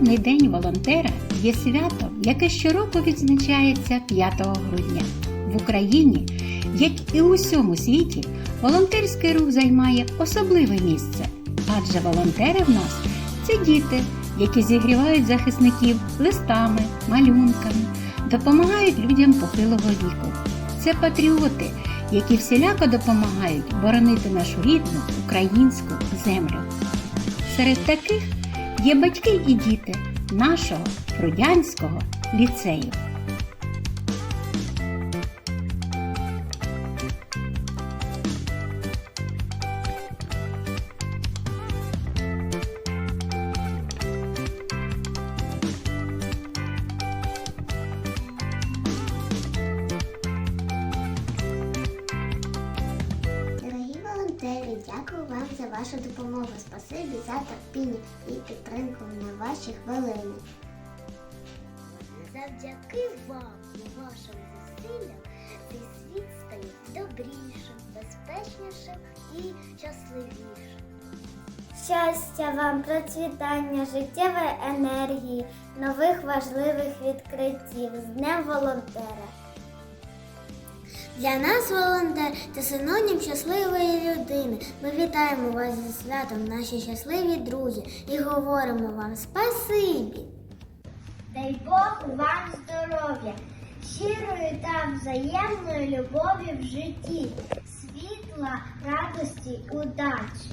Міжнародний день волонтера є святом, яке щороку відзначається 5 грудня. В Україні, як і у всьому світі, волонтерський рух займає особливе місце, адже волонтери в нас це діти, які зігрівають захисників листами, малюнками, допомагають людям похилого віку. Це патріоти, які всіляко допомагають боронити нашу рідну українську землю. Серед таких є батьки і діти нашого Рудянського ліцею. Дякую вам за вашу допомогу. Спасибі за терпіння і підтримку на ваші хвилини. Завдяки вам і вашим зусиллям цей світ стає добрішим, безпечнішим і щасливішим. Щастя вам, процвітання, життєвої енергії, нових важливих відкриттів з Днем волонтера. Для нас волонтер це синонім щасливої людини. Ми вітаємо вас зі святом, наші щасливі друзі, і говоримо вам спасибі. Дай Бог вам здоров'я, щирої та взаємної любові в житті, світла, радості, удачі.